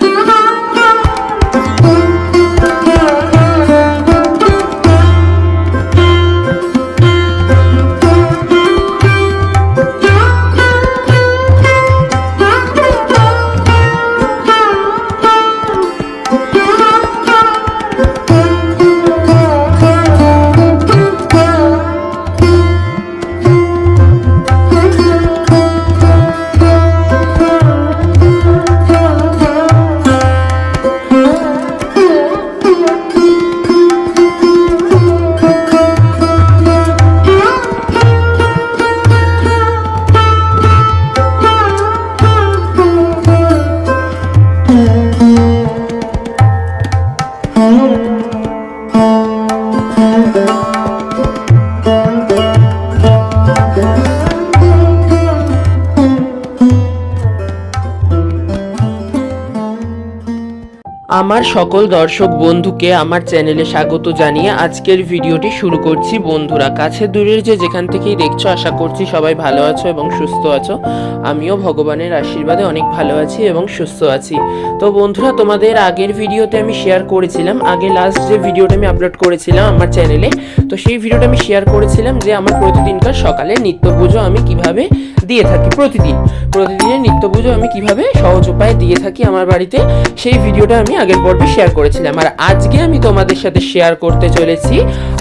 Mama! আমার সকল দর্শক বন্ধুকে আমার চ্যানেলে স্বাগত জানিয়ে আজকের ভিডিওটি শুরু করছি। বন্ধুরা, কাছে দূরের যে যেখান থেকেই দেখছ, আশা করছি সবাই ভালো আছো এবং সুস্থ আছো। আমিও ভগবানের আশীর্বাদে অনেক ভালো আছি এবং সুস্থ আছি। তো বন্ধুরা, তোমাদের আগের ভিডিওতে আমি শেয়ার করেছিলাম। আগে লাস্ট যে ভিডিওটা আমি আপলোড করেছিলাম আমার চ্যানেলে, তো সেই ভিডিওটা আমি শেয়ার করেছিলাম যে আমার প্রতিদিনকার সকালে নিত্য পুজো আমি কীভাবে দিয়ে থাকি প্রতিদিন। প্রতিদিনের নিত্য পুজো আমি কীভাবে সহজ উপায়ে দিয়ে থাকি আমার বাড়িতে, সেই ভিডিওটা আমি আগের পর্বে শেয়ার করেছিলাম। আর আজকে আমি তোমাদের সাথে শেয়ার করতে চলেছি,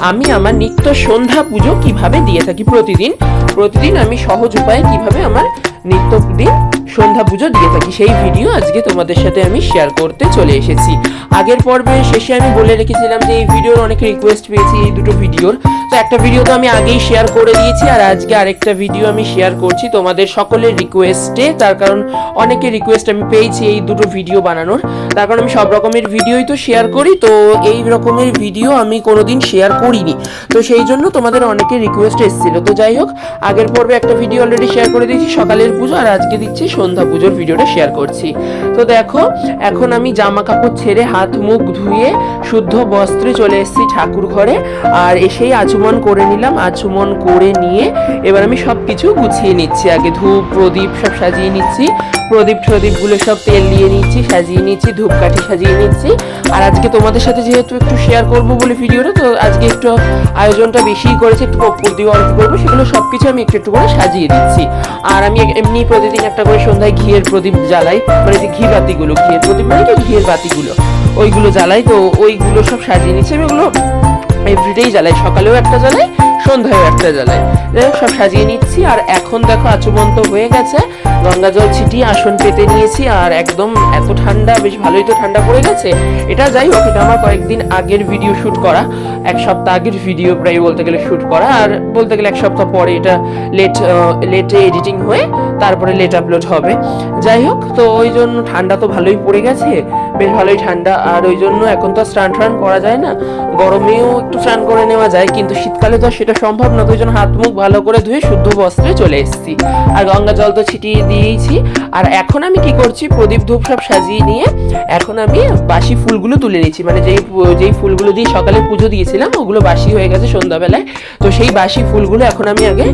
আমি আমার নিত্য সন্ধ্যা পুজো কীভাবে দিয়ে থাকি প্রতিদিন। প্রতিদিন আমি সহজ উপায়ে কীভাবে আমার নিত্য দিন সন্ধ্যা পুজো দিয়ে থাকি। সেই ভিডিও আজকে তোমাদের সাথে আমি শেয়ার করতে চলে এসেছি। আগের পর্বে শেষে আমি বলে রেখেছিলাম যে এই ভিডিওর অনেক রিকোয়েস্ট পেয়েছি, এই দুটো ভিডিওর। তো একটা ভিডিও তো আমি আগেই শেয়ার করে দিয়েছি আর আজকে আরেকটা ভিডিও আমি শেয়ার করছি তোমাদের সকলের রিকোয়েস্টে তার কারণ অনেকের রিকোয়েস্ট আমি পেয়েছি এই দুটো ভিডিও বানানোর। তার কারণ আমি সব রকমের ভিডিওই তো শেয়ার করি, তো এই রকমের ভিডিও আমি কোনোদিন শেয়ার করিনি। তো সেই জন্য তোমাদের অনেকের রিকোয়েস্ট এসেছিল। তো যাই হোক, আগের পর্বে একটা ভিডিও অলরেডি শেয়ার করে দিয়েছি, সকালের পুজো, আর আজকে দিচ্ছি সন্ধ্যা পুজোর ভিডিওটা শেয়ার করছি। তো দেখো, এখন আমি জামা কাপড় ছেড়ে হাত মুখ ধুয়ে শুদ্ধ বস্ত্রে চলে এসেছি ঠাকুর ঘরে, আর এসেই আচমন করে নিলাম, আচমন করে নিয়ে এবার আমি সব কিছু গুছিয়ে নিচ্ছি। আগে ধূপ, প্রদীপ সব সাজিয়ে নিচ্ছি। প্রদীপ টদীপগুলো সব তেল দিয়ে নিচ্ছি, সাজিয়ে নিচ্ছি, ধূপকাঠি সাজিয়ে নিচ্ছি। আর আজকে তোমাদের সাথে যেহেতু একটু শেয়ার করব বলে ভিডিওটা, তো আজকে একটু আয়োজনটা বেশি করেছি, একটু কর্পূর দিয়ে অল্প করব, সেগুলো সব কিছু আমি একটু একটু করে সাজিয়ে দিচ্ছি। আর আমি এমনি প্রতিদিন একটা করে সন্ধ্যায় ঘিয়ের প্রদীপ জ্বালাই মানে যে ঘি বাতিগুলো, ঘিয়ের প্রদীপ মানে কি? ঘিয়ের বাতিগুলো, ওইগুলো জ্বালাই, তো ওইগুলো সব সাজিয়ে নিচ্ছি, আমি ওগুলো এভরিডেই জ্বালাই, সকালেও একটা জ্বালাই সন্ধ্যায়ও একটা হোক, সব সাজিয়ে নিচ্ছি আর এখন দেখো আচমন্ত হয়ে গেছে। গঙ্গা জল ছিটিয়ে আসন পেতে নিয়েছি আর একদম এত ঠান্ডা বেশ ভালোই তো ঠান্ডা পড়ে গেছে। এটা যাই হোক এটা আমার কয়েকদিন আগের ভিডিও শুট করা। এক সপ্তাহ আগের ভিডিও প্রায় বলতে গেলে শুট করা আর বলতে গেলে এক সপ্তাহ পরে এটা লেট লেটে এডিটিং হয়ে তারপরে লেট আপলোড হবে। যাই হোক তো ওই জন্য ঠান্ডা তো ভালোই পড়ে গেছে বেশ ভালোই ঠান্ডা। আর ওই জন্য এখন তো স্নান টান করা যায় না। গরমেও একটু স্নান করে নেওয়া যায় কিন্তু শীতকালে তো সেটা সম্ভব না জন্য হাত মুখ ভালো করে ধুয়ে শুদ্ধ বস্ত্রে চলে এসেছি। আর গঙ্গা জল তো ছিটিয়ে দিয়েছি। আর এখন আমি কি করছি, প্রদীপ ধূপ সব সাজিয়ে নিয়ে এখন আমি বাসি ফুলগুলো তুলে নিয়েছি। মানে যেই যেই ফুলগুলো দিয়ে সকালে পুজো দিয়েছিলাম, ওগুলো বাসি হয়ে গেছে সন্ধ্যাবেলায়। তো সেই বাসি ফুলগুলো এখন আমি আগে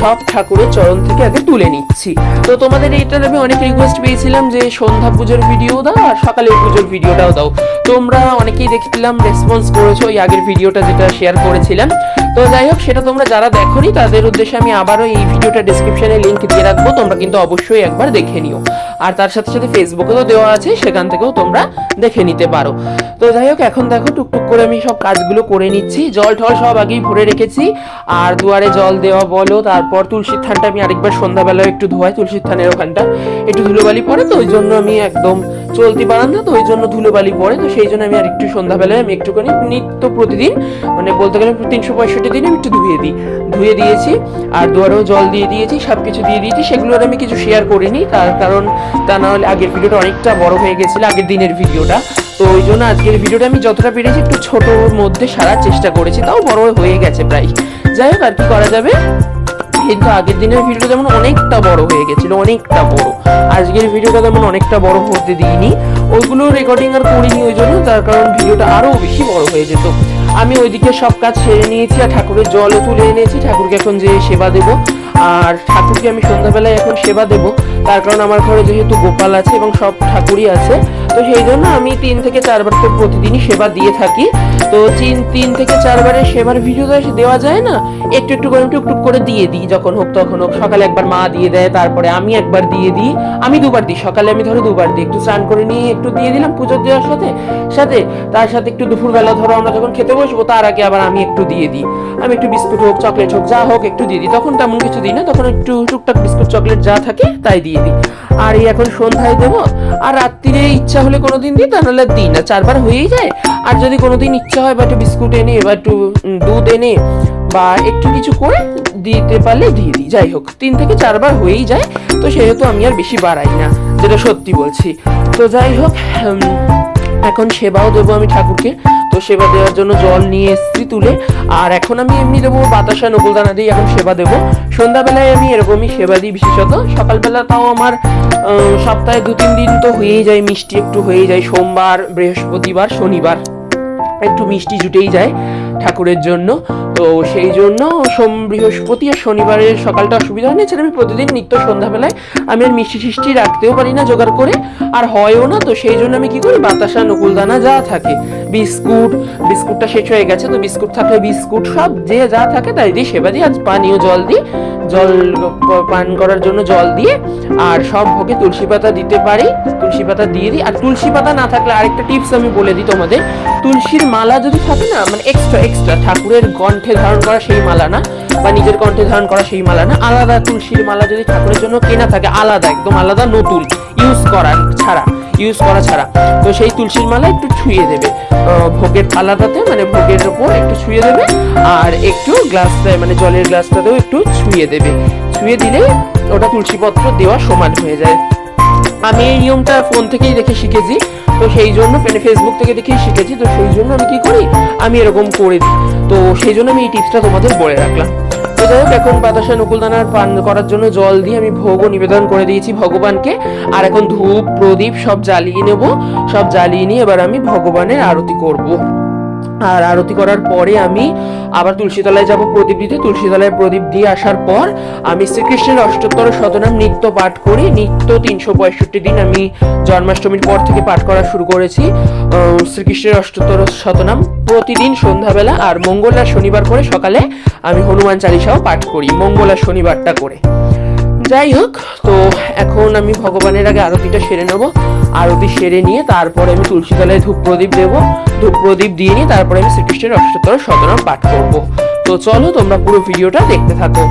সব ঠাকুরের চরণ থেকে আগে তুলে নিচ্ছি। তো তোমাদের এইটার আমি অনেক রিকোয়েস্ট পেয়েছিলাম যে সন্ধ্যা পুজোর ভিডিও দাও আর সকালের পুজোর ভিডিওটাও দাও। তোমরা অনেকেই দেখছিলাম রেসপন্স করেছ ওই আগের ভিডিওটা যেটা শেয়ার করেছিলাম। তো যাই হোক সেটা তোমরা যারা দেখোনি, তাদের উদ্দেশ্যে আমি আবারও এই ভিডিওটা ডিসক্রিপশনে লিংক দিয়ে রাখব, তোমরা কিন্তু অবশ্যই একবার দেখে নিও। আর তার সাথে সাথে ফেসবুকেও দেওয়া আছে, সেখান থেকেও তোমরা দেখে নিতে পারো। তো যাই হোক, এখন দেখো টুকটুক করে আমি সব কাজগুলো করে নিচ্ছি। জল টল সব আগেই ভরে রেখেছি। আর দুয়ারে জল দেওয়া বলো, তারপর তুলসীর থানটা আমি আরেকবার সন্ধ্যাবেলায় একটু ধোয়াই, তুলসীর থানের ওখানটা একটু ধুলোবালি পরে, তো ওই জন্য আমি একদম চলতি বারান্দা, তো ওই জন্য ধুলোবালি পড়ে, তো সেই জন্য আমি আর একটু সন্ধ্যাবেলায় আমি একটুখানি নিত্য প্রতিদিন মানে বলতে গেলে তিনশো পঁয়ষট্টি দিন আমি একটু ধুয়ে দিই। ধুয়ে দিয়েছি, আর দুয়ারেও জল দিয়ে দিয়েছি সব কিছু দিয়ে দিয়েছি, সেগুলো আর আমি কিছু শেয়ার করিনি, তার কারণ তা না হলে আগের ভিডিওটা অনেকটা বড় হয়ে গেছিল, আগের দিনের ভিডিওটা। তো ওই জন্য আজকের ভিডিওটা আমি যতটা পেরেছি একটু ছোটোর মধ্যে সারার চেষ্টা করেছি, তাও বড় হয়ে গেছে প্রায়। যাই হোক, আর কি করা যাবে? কিন্তু আগের দিনের ভিডিওটা যেমন অনেকটা বড় হয়ে গেছিল, অনেকটা বড়। আজকের ভিডিওটা যেমন অনেকটা বড় হতে দিইনি। ওইগুলো রেকর্ডিং আর করিনি ওই জন্য, তার কারণ ভিডিওটা আরও বেশি বড় হয়ে যেত। আমি ওইদিকে সব কাজ সেরে নিয়েছি আর ঠাকুরের জলও তুলে এনেছি। ঠাকুরকে এখন যে সেবা দেব, আর ঠাকুরকে আমি সন্ধ্যাবেলায় এখন সেবা দেব। তার কারণ আমার ঘরে যেহেতু গোপাল আছে এবং সব ঠাকুরই আছে তো সেই জন্য আমি তিন থেকে চারবার তো প্রতিদিনই সেবা দিয়ে থাকি। তো তিন তিন থেকে চারবারের সেবার ভিডিও এসে দেওয়া যায় না। একটু একটু করে টুকটুক করে দিয়ে দিই, যখন হোক তখন হোক। সকালে একবার মা দিয়ে দেয়, তারপরে আমি একবার দিয়ে দিই। আমি দুবার দিই, সকালে আমি ধরো দুবার দিই। একটু স্নান করে নিয়ে একটু দিয়ে দিলাম পুজো দেওয়ার সাথে সাথে তার সাথে একটু দুপুরবেলা ধরো আমরা যখন খেতে বসবো, তার আগে আবার আমি একটু দিয়ে দিই। আমি একটু বিস্কুট হোক, চকলেট হোক, যা হোক একটু দিয়ে দিই। তখন তেমন কিছু দিই না, তখন একটু টুকটাক বিস্কুট, চকলেট যা থাকে তাই দিয়ে দিই। আর এই এখন সন্ধ্যায় দেবো, আর রাত্রিরে ইচ্ছা হলে কোনো দিন দিই, তা নাহলে দিই না, চারবার হয়েই যায়। আর যদি কোনো দিন ইচ্ছা হয় বা একটু বিস্কুট এনে বা একটু দুধ এনে বা একটু কিছু করে দিতে পারলে দিয়ে দিই, যাই হোক, তিন থেকে চারবার হয়েই যায়, তো সেহেতু আমি আর বেশি বাড়াই না, যেটা সত্যি বলছি। তো যাই হোক এখন সেবাও দেবো আমি ঠাকুরকে। তো সেবা দেওয়ার জন্য জল নিয়ে এসছি তুলে। আর এখন আমি এমনি দেবো বাতাসা, নকুলদানা দিয়ে এখন সেবা দেবো। সন্ধ্যাবেলায় আমি এরকমই সেবা দিই বিশেষত। সকালবেলা তাও আমার সপ্তাহে দু তিন দিন তো হয়েই যায়, মিষ্টি একটু হয়ে যায়। সোমবার, বৃহস্পতিবার, শনিবার। একটু মিষ্টি জুটেই যায় ঠাকুরের জন্য। তো সেই জন্য সোম বৃহস্পতি আর শনিবারের সকালটা অসুবিধা হয় না এছাড়া আমি প্রতিদিন নিত্য সন্ধ্যাবেলায় আমি আর মিষ্টি টিষ্টি রাখতেও পারি না জোগাড় করে, আর হয়ও না। তো সেই জন্য আমি কি করি, বাতাসা, নকুলদানা যা থাকে, বিস্কুট, বিস্কুটটা শেষ হয়ে গেছে, তো বিস্কুট থাকলে বিস্কুট সব যে যা থাকে তাই দিয়ে সেবা দিই আজ পানীয় জল দিই, জল পান করার জন্য জল দিয়ে, আর সব ভোগে তুলসী পাতা দিতে পারি, তুলসী পাতা দিয়ে দিই। আর তুলসী পাতা না থাকলে আরেকটা টিপস আমি বলে দিই তোমাদের, তুলসীর মালা যদি থাকে না মানে এক্সট্রা এক্সট্রা ঠাকুরের কণ্ঠে ধারণ করা সেই মালা না, বা নিজের কণ্ঠে ধারণ করা সেই মালা না, আলাদা তুলসীর মালা যদি ঠাকুরের জন্য কেনা থাকে, আলাদা, একদম আলাদা, নতুন ইউজ করা ছাড়া ইউজ করা ছাড়া, তো সেই তুলসীর মালা একটু ছুঁয়ে দেবে। ভোগের থালাটাতে মানে ভোগের ওপর একটু ছুঁয়ে দেবে, আর একটু গ্লাসটায় মানে জলের গ্লাসটাতেও একটু ছুঁয়ে দেবে। ছুঁয়ে দিলে ওটা তুলসী পত্র দেওয়া সমান হয়ে যায়। আমি এই নিয়মটা ফোন থেকেই দেখে শিখেছি। তো সেই জন্য মানে ফেসবুক থেকে দেখে শিখেছি, তো সেই জন্য আমি কি করি? আমি এরকম করে দিই। তো সেই জন্য আমি এই টিপসটা তোমাদের বলে রাখলাম। তো যাই হোক, এখন বাতাসা নকুলদানার পান করার জন্য জল দিয়ে আমি ভোগও নিবেদন করে দিয়েছি ভগবানকে। আর এখন ধূপ, প্রদীপ সব জ্বালিয়ে নেব। সব জ্বালিয়ে নিয়ে এবার আমি ভগবানের আরতি করব। আর আরতি করার পরে আমি আবার তুলসীতলায় যাব প্রদীপ দিতে। তুলসীতলায় প্রদীপ দিয়ে আসার পর আমি শ্রীকৃষ্ণের অষ্টোত্তর শতনাম নিত্য পাঠ করি। নিত্য তিনশো পঁয়ষট্টি দিন আমি জন্মাষ্টমীর পর থেকে পাঠ করা শুরু করেছি। শ্রীকৃষ্ণের অষ্টোত্তর শতনাম প্রতিদিন সন্ধ্যাবেলা আর মঙ্গল আর শনিবার করে সকালে আমি হনুমান চালিসাও পাঠ করি, মঙ্গল আর শনিবারটা করে। যাই হোক, তো এখন আমি ভগবানের আগে আরতিটা সেরে নেব। আরতি সেরে নিয়ে তারপরে আমি তুলসী তলায় ধূপ প্রদীপ দেব। ধূপ প্রদীপ দিয়ে নিয়ে তারপরে আমি শ্রীকৃষ্ণের অষ্টোত্তর শতনাম পাঠ করব। তো চলো তোমরা পুরো ভিডিওটা দেখতে থাকো।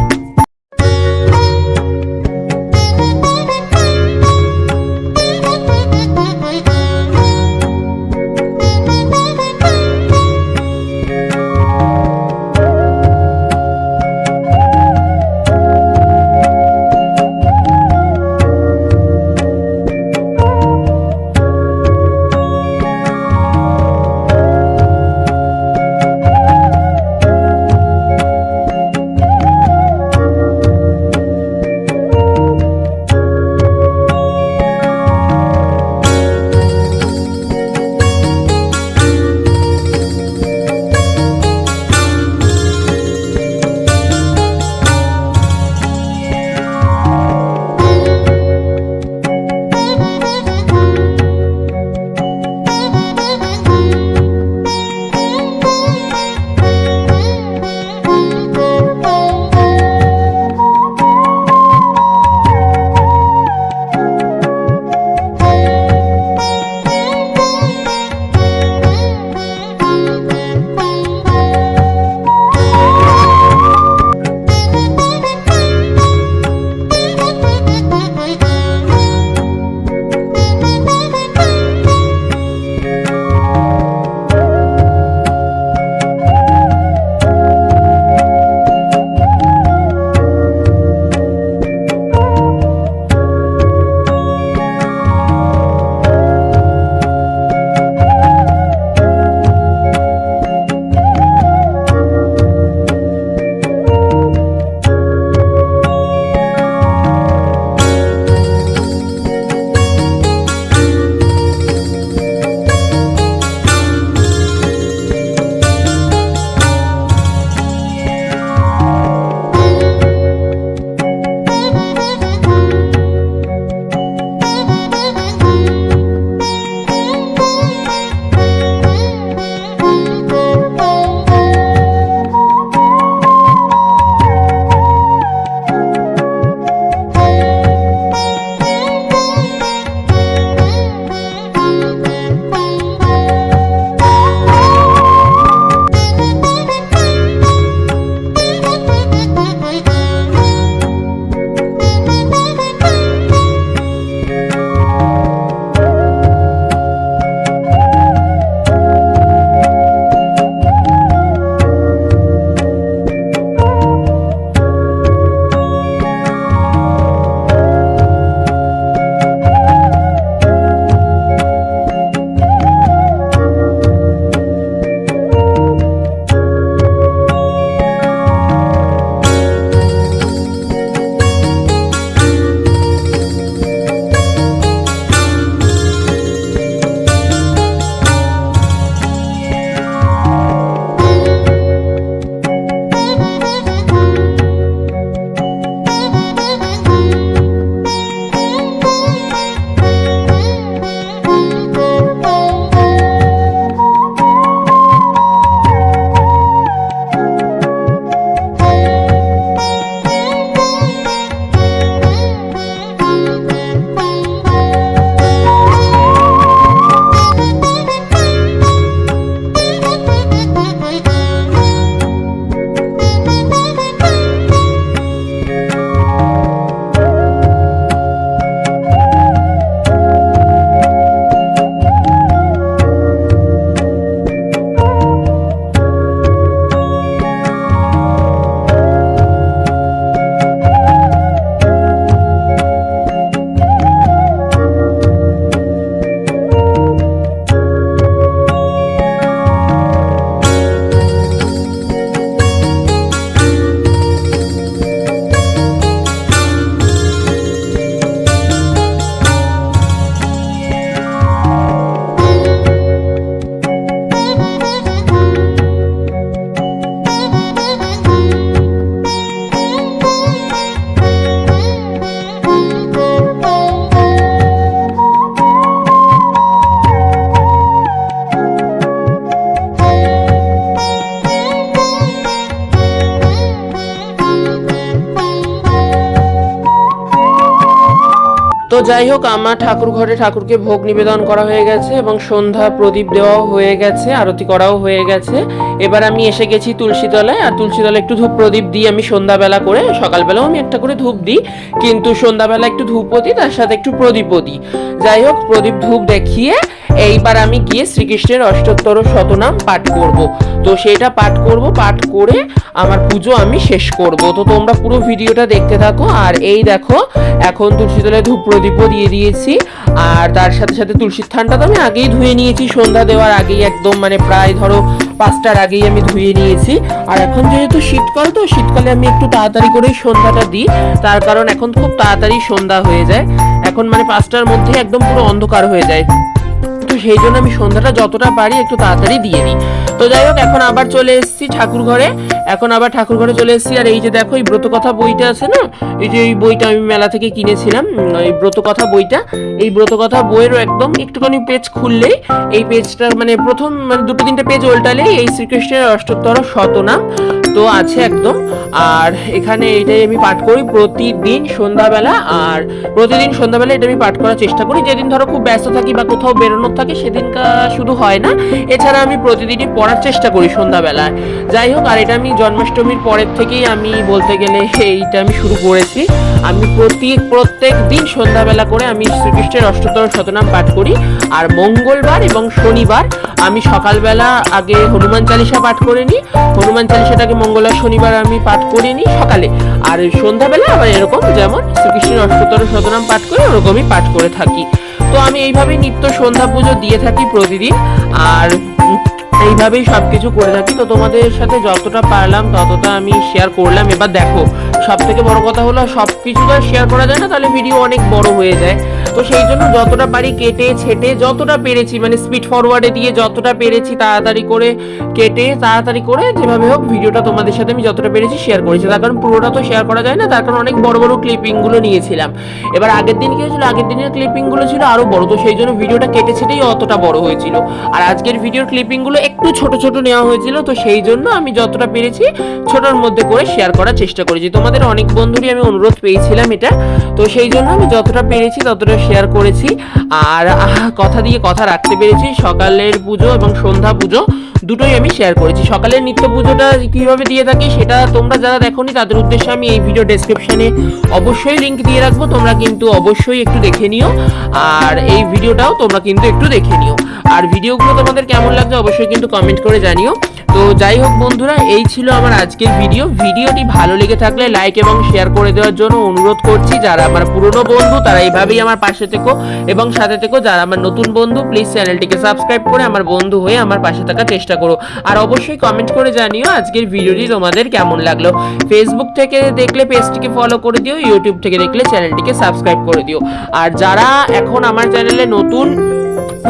যাই হোক আমার ঠাকুর ঘরে ঠাকুরকে ভোগ নিবেদন করা হয়ে গেছে এবং সন্ধ্যা প্রদীপ দেওয়াও হয়ে গেছে, আরতি করাও হয়ে গেছে। এবার আমি এসে গেছি তুলসী তলায়, আর তুলসী তলায় একটু ধূপ প্রদীপ দিই, আমি সন্ধ্যাবেলা করে, সকালবেলাও আমি একটা করে ধূপ দিই, কিন্তু সন্ধ্যাবেলা একটু ধূপও দিই, তার সাথে একটু প্রদীপও দিই। যাই হোক প্রদীপ ধূপ দেখিয়ে এইবার আমি গিয়ে শ্রীকৃষ্ণের অষ্টোত্তর শতনাম পাঠ করব। তো সেটা পাঠ করব, পাঠ করে আমার পুজো আমি শেষ করব। তো তোমরা পুরো ভিডিওটা দেখতে থাকো। আর এই দেখো, এখন তুলসী তলায় ধূপ প্রদীপও দিয়ে দিয়েছি। আর তার সাথে সাথে তুলসীর থানটা তো আমি আগেই ধুয়ে নিয়েছি। সন্ধ্যা দেওয়ার আগেই একদম মানে প্রায় ধরো পাঁচটার আগেই আমি ধুয়ে নিয়েছি। আর এখন যেহেতু শীতকাল, তো শীতকালে আমি একটু তাড়াতাড়ি করেই সন্ধ্যাটা দিই। তার কারণ এখন খুব তাড়াতাড়ি সন্ধ্যা হয়ে যায়। এখন মানে পাঁচটার মধ্যে একদম পুরো অন্ধকার হয়ে যায়। সেই জন্য আমি সন্ধ্যাটা যতটা পারি একটু তাড়াতাড়ি দিয়ে দিই তো যাই হোক, এখন আবার চলে এসেছি ঠাকুর ঘরে এখন আবার ঠাকুর ঘরে চলে এসেছি। আর এই যে দেখো, এই ব্রত কথা বইটা আছে না? এই যে এই বইটা আমি মেলা থেকে কিনেছিলাম। এই ব্রত কথা বইটা। এই ব্রত কথা বইয়েরও একদম একটুখানি পেজ খুললেই, এই পেজটার মানে প্রথম মানে দুটো তিনটে পেজ উল্টালেই এই শ্রীকৃষ্ণের অষ্টোত্তর শতনাম তো আছে একদম। আর এখানে এটাই আমি পাঠ করি প্রতিদিন সন্ধ্যাবেলা। আর প্রতিদিন সন্ধ্যাবেলা এটা আমি পাঠ করার চেষ্টা করি। যেদিন ধরো খুব ব্যস্ত থাকি বা কোথাও বেরোনোর থাকে সেদিনকা শুধু হয় না। এছাড়া আমি প্রতিদিনই পড়ার চেষ্টা করি সন্ধ্যাবেলায়। যাই হোক, আর এটা আমি জন্মাষ্টমীর পরের থেকেই আমি বলতে গেলে এইটা আমি শুরু করেছি। আমি প্রতি, প্রত্যেক দিন সন্ধ্যাবেলা করে আমি শ্রীকৃষ্ণের অষ্টতর শতনাম পাঠ করি। আর মঙ্গলবার এবং শনিবার আমি সকালবেলা আগে হনুমান চালিসা পাঠ করে নিই। হনুমান চালিসাটাকে মঙ্গলবার শনিবার আমি পাঠ করে নিই সকালে। আর সন্ধ্যাবেলা আবার এরকম যেমন শ্রীকৃষ্ণের অষ্টতর শতনাম পাঠ করে ওরকমই পাঠ করে থাকি। তো আমি এইভাবেই নিত্য সন্ধ্যা পুজো দিয়ে থাকি প্রতিদিন। আর এইভাবেই সব কিছু করে থাকি তো তোমাদের সাথে যতটা পারলাম, ততটা আমি শেয়ার করলাম। এবার দেখো সব থেকে বড় কথা হলো সব কিছু তো শেয়ার করা যায় না, তাহলে ভিডিও অনেক বড় হয়ে যায়। তো সেই জন্য যতটা পারি কেটে ছেটে যতটা পেরেছি মানে স্পিড ফরওয়ার্ডে দিয়ে যতটা পেরেছি তাড়াতাড়ি করে কেটে তাড়াতাড়ি করে যেভাবে হোক ভিডিওটা তোমাদের সাথে আমি যতটা পেরেছি শেয়ার করেছি। তার কারণ পুরোটা তো শেয়ার করা যায় না, তার কারণ অনেক বড় বড় ক্লিপিংগুলো নিয়েছিলাম। এবার আগের দিন কি হয়েছিল? আগের দিনের ক্লিপিংগুলো ছিল আরও বড়, তো সেই জন্য ভিডিওটা কেটে ছেটেই অতটা বড় হয়েছিল। আর আজকের ভিডিওর ক্লিপিংগুলো একটু ছোট ছোট নেওয়া হয়েছিল, তো সেই জন্য আমি যতটা পেরেছি ছোটর মধ্যে করে শেয়ার করার চেষ্টা করেছি। তোমাদের অনেক বন্ধুরই আমি অনুরোধ পেয়েছিলাম এটা, তো সেই জন্য আমি যতটা পেরেছি ততটা শেয়ার করেছি। আর কথা দিয়ে কথা রাখতে পেরেছি। সকালের পুজো এবং সন্ধ্যা পুজো দুটোই আমি শেয়ার করেছি। সকালের নিত্য পুজোটা কীভাবে দিয়ে থাকি সেটা তোমরা যারা দেখোনি, তাদের উদ্দেশ্যে আমি এই ভিডিও ডেসক্রিপশনে অবশ্যই লিঙ্ক দিয়ে রাখব। তোমরা কিন্তু অবশ্যই একটু দেখে নিও। আর এই ভিডিওটাও তোমরা কিন্তু একটু দেখে নিও। আর ভিডিওগুলো তোমাদের কেমন লাগছে অবশ্যই কিন্তু কমেন্ট করে জানিও। তো যাই হোক বন্ধুরা, এই ছিল আমার আজকের ভিডিও ভিডিওটি ভালো লেগে থাকলে লাইক এবং শেয়ার করে দেওয়ার জন্য অনুরোধ করছি। যারা আমার পুরনো বন্ধু, তারা এইভাবেই আমার পাশে থেকো। এবং সাথে থেকো, যারা আমার নতুন বন্ধু প্লিজ চ্যানেলটিকে সাবস্ক্রাইব করে আমার বন্ধু হয়ে আমার পাশে থাকার চেষ্টা করো। আর অবশ্যই কমেন্ট করে জানিও আজকের ভিডিওটি তোমাদের কেমন লাগল। ফেসবুক থেকে দেখলে পেজটিকে ফলো করে দিও ইউটিউব থেকে দেখলে চ্যানেলটিকে সাবস্ক্রাইব করে দিও। আর যারা এখন আমার চ্যানেলে নতুন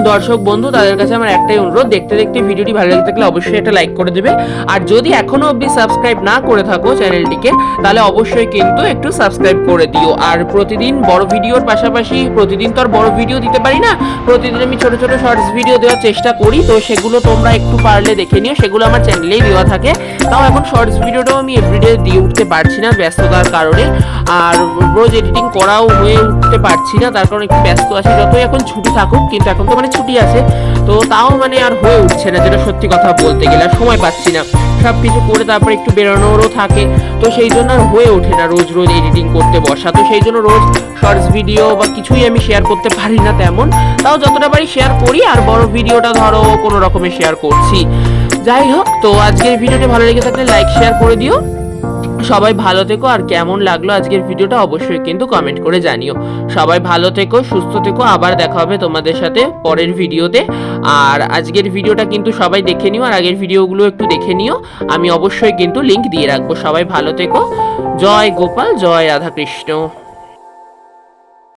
দর্শক বন্ধু, তাদের কাছে আমার একটাই অনুরোধ, দেখতে দেখতে ভিডিওটি ভালো লেগে থাকলে অবশ্যই একটা লাইক করে দেবে। আর যদি এখনও অবধি সাবস্ক্রাইব না করে থাকো চ্যানেলটিকে তাহলে অবশ্যই কিন্তু একটু সাবস্ক্রাইব করে দিও। আর প্রতিদিন বড় ভিডিওর পাশাপাশি, প্রতিদিন তো আর বড় ভিডিও দিতে পারি না, প্রতিদিন আমি ছোট ছোট শর্টস ভিডিও দেওয়ার চেষ্টা করি। তো সেগুলো তোমরা একটু পারলে দেখে নিও, সেগুলো আমার চ্যানেলেই দেওয়া থাকে। তাও এখন শর্টস ভিডিওটাও আমি এভরিডে দিয়ে উঠতে পারছি না ব্যস্ততার কারণে। আর রোজ এডিটিং করাও হয়ে উঠতে পারছি না, তার কারণে একটু ব্যস্ত আছি, যতই এখন ছুটি থাকুক, কিন্তু এখন তো মানে ছুটি আছে, তো তাও মানে আর হয়ে উঠছে না যেটা সত্যি কথা বলতে গেলে সময় পাচ্ছি না। সব কিছু করে তারপর একটু বেরোনোরও থাকে, তো সেই জন্য আর হয়ে ওঠে না রোজ রোজ এডিটিং করতে বসা, তো সেই জন্য রোজ শর্টস ভিডিও বা কিছুই আমি শেয়ার করতে পারি না তেমন। তাও যতটা পারি শেয়ার করি, আর বড় ভিডিওটা ধরো কোনো রকমে শেয়ার করছি। যাই হোক, তো আজকের ভিডিওটি ভালো লেগে থাকলে লাইক শেয়ার করে দিও। সবাই ভালো থেকো, আর কেমন লাগল আজকের ভিডিওটা অবশ্যই কিন্তু কমেন্ট করে জানিও। সবাই ভালো থেকো, সুস্থ থেকো, আবার দেখা হবে তোমাদের সাথে পরের ভিডিওতে। আর আজকের ভিডিওটা কিন্তু সবাই দেখে নিও, আর আগের ভিডিওগুলো একটু দেখে নিও। আমি অবশ্যই কিন্তু লিংক দিয়ে রাখব, সবাই ভালো থেকো। জয় গোপাল, জয় রাধাকৃষ্ণ।